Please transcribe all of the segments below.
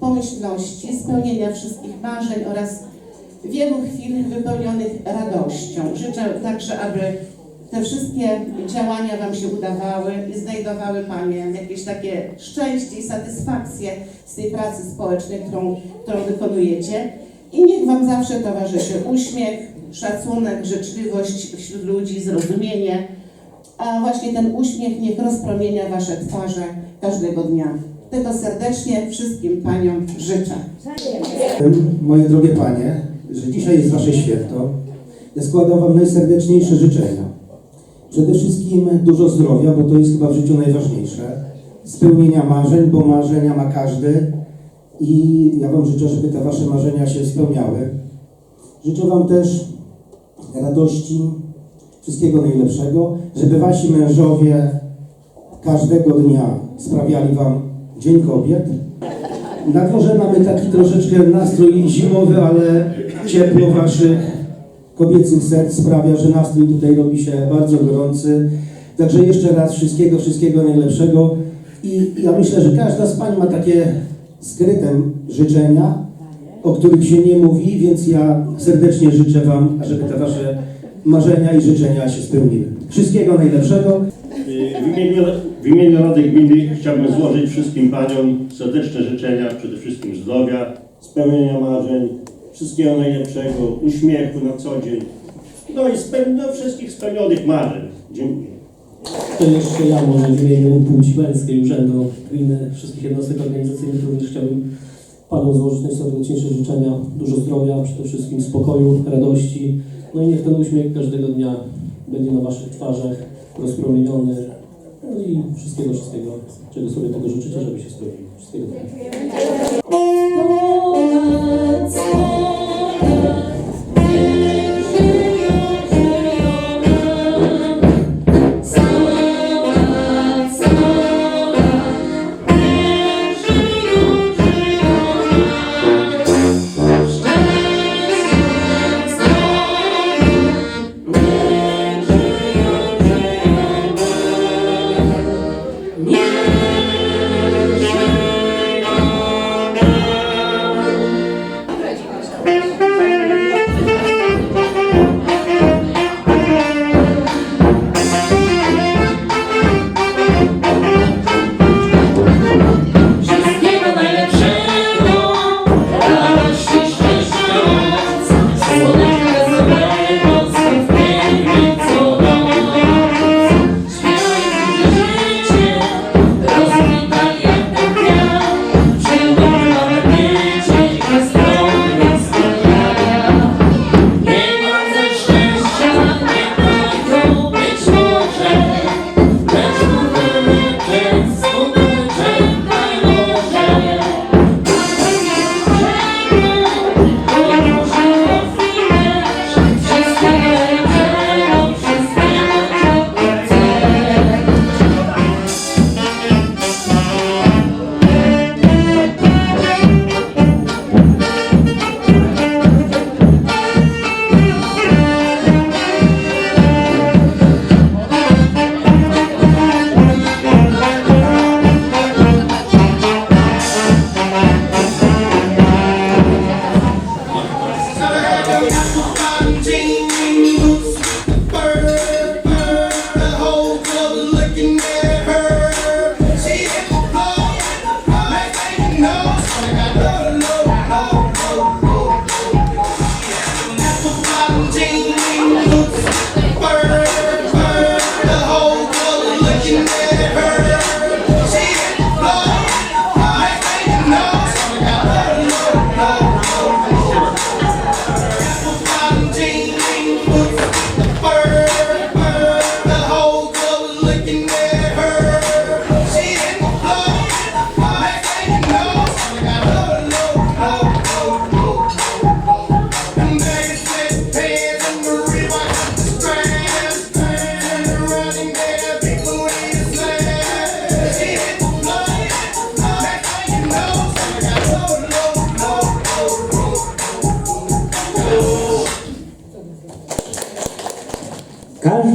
pomyślności, spełnienia wszystkich marzeń oraz wielu chwil wypełnionych radością. Życzę także, aby te wszystkie działania Wam się udawały i znajdowały Panie jakieś takie szczęście i satysfakcję z tej pracy społecznej, którą, którą wykonujecie. I niech Wam zawsze towarzyszy uśmiech, szacunek, życzliwość wśród ludzi, zrozumienie, a właśnie ten uśmiech niech rozpromienia Wasze twarze każdego dnia. Tego serdecznie wszystkim Paniom życzę. Moje drogie Panie, że dzisiaj jest Wasze święto. Ja składam Wam najserdeczniejsze życzenia. Przede wszystkim dużo zdrowia, bo to jest chyba w życiu najważniejsze. Spełnienia marzeń, bo marzenia ma każdy. I ja Wam życzę, żeby te Wasze marzenia się spełniały. Życzę Wam też radości, wszystkiego najlepszego, żeby Wasi mężowie każdego dnia sprawiali Wam Dzień Kobiet. Na dworze mamy taki troszeczkę nastrój zimowy, ale ciepło Waszych kobiecych serc sprawia, że nastrój tutaj robi się bardzo gorący. Także jeszcze raz wszystkiego, wszystkiego najlepszego. I ja myślę, że każda z Pań ma takie skryte życzenia, o których się nie mówi, więc ja serdecznie życzę Wam, żeby te Wasze marzenia i życzenia się spełniły. Wszystkiego najlepszego. W imieniu, w imieniu Rady Gminy chciałbym złożyć wszystkim Paniom serdeczne życzenia, przede wszystkim zdrowia, spełnienia marzeń, wszystkiego najlepszego, uśmiechu na co dzień, no i speł, no, wszystkich spełnionych marzeń. Dziękuję. To jeszcze ja może w imieniu Płci Męskiej Urzędu Gminy, wszystkich jednostek organizacyjnych również chciałbym Panom złożyć najserdeczniejsze życzenia, dużo zdrowia, przede wszystkim spokoju, radości, no i niech ten uśmiech każdego dnia będzie na Waszych twarzach rozpromieniony, no i wszystkiego, wszystkiego, czego sobie tego życzycie, żeby się spełniło. Wszystkiego dobrego.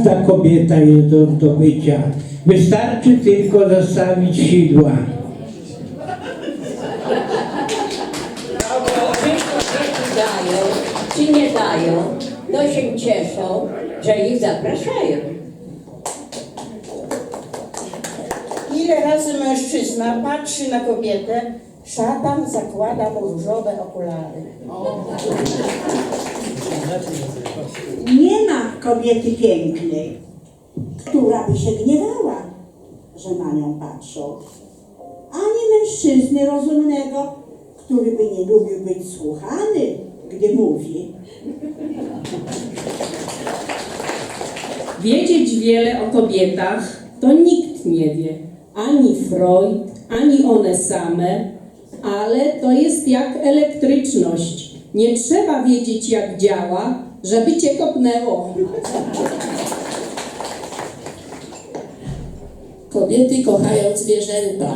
każda kobieta jest do zdobycia. Wystarczy tylko zastawić sidła. dają, czy nie dają, to się cieszą, że ich zapraszają. Ile razy mężczyzna patrzy na kobietę, szatan zakłada mu różowe okulary. O. Nie ma kobiety pięknej, która by się gniewała, że na nią patrzą. Ani mężczyzny rozumnego, który by nie lubił być słuchany, gdy mówi. Wiedzieć wiele o kobietach to nikt nie wie. Ani Freud, ani one same, ale to jest jak elektryczność. Nie trzeba wiedzieć, jak działa, żeby cię kopnęło. Kobiety kochają zwierzęta,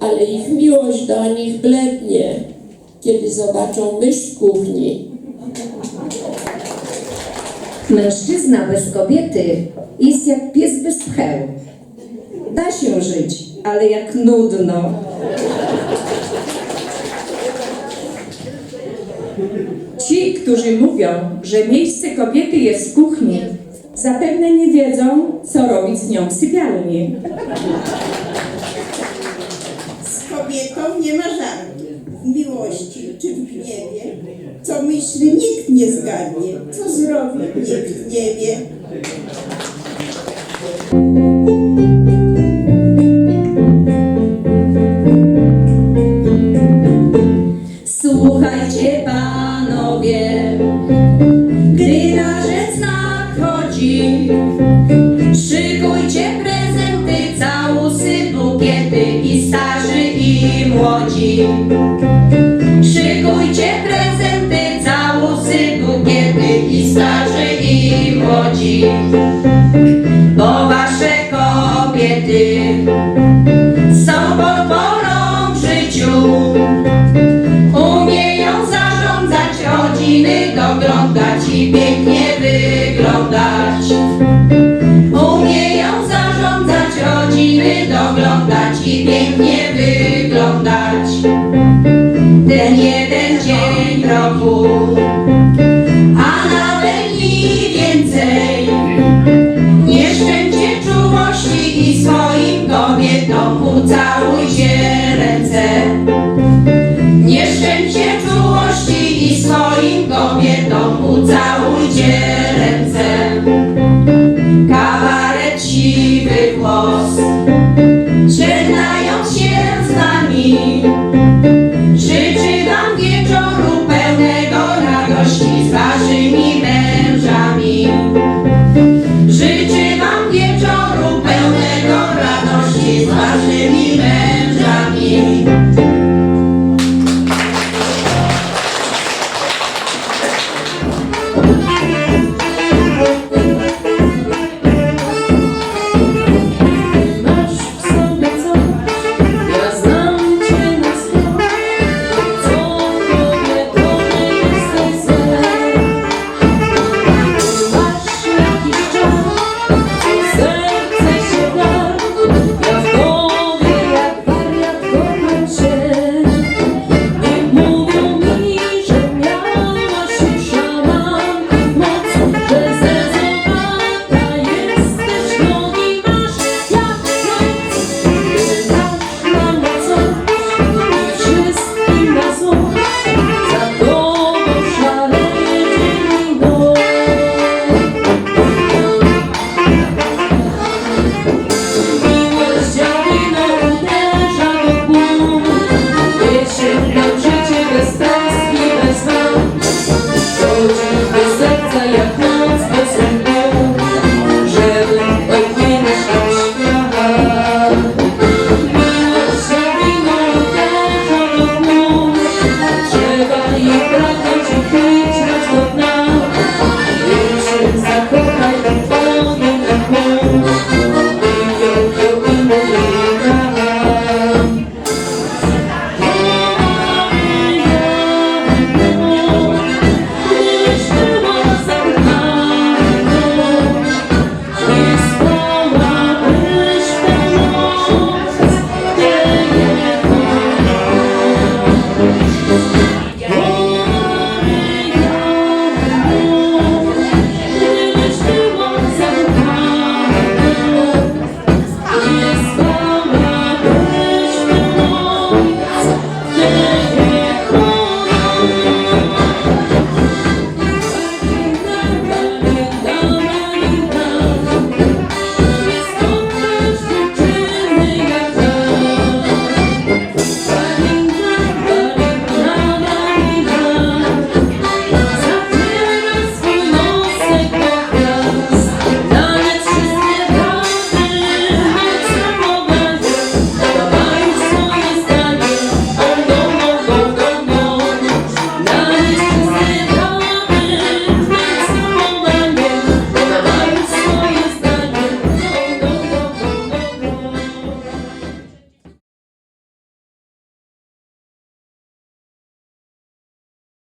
ale ich miłość do nich blednie, kiedy zobaczą mysz w kuchni. Mężczyzna bez kobiety jest jak pies bez pcheł. Da się żyć, ale jak nudno. Ci, którzy mówią, że miejsce kobiety jest w kuchni, zapewne nie wiedzą, co robić z nią w sypialni. Z kobietą nie ma żartu. W miłości czy w gniewie, co myśli nikt nie zgadnie, co zrobi nikt nie wie. Nadchodzi, szykujcie prezenty, całusy, bukiety i starzy i młodzi. house.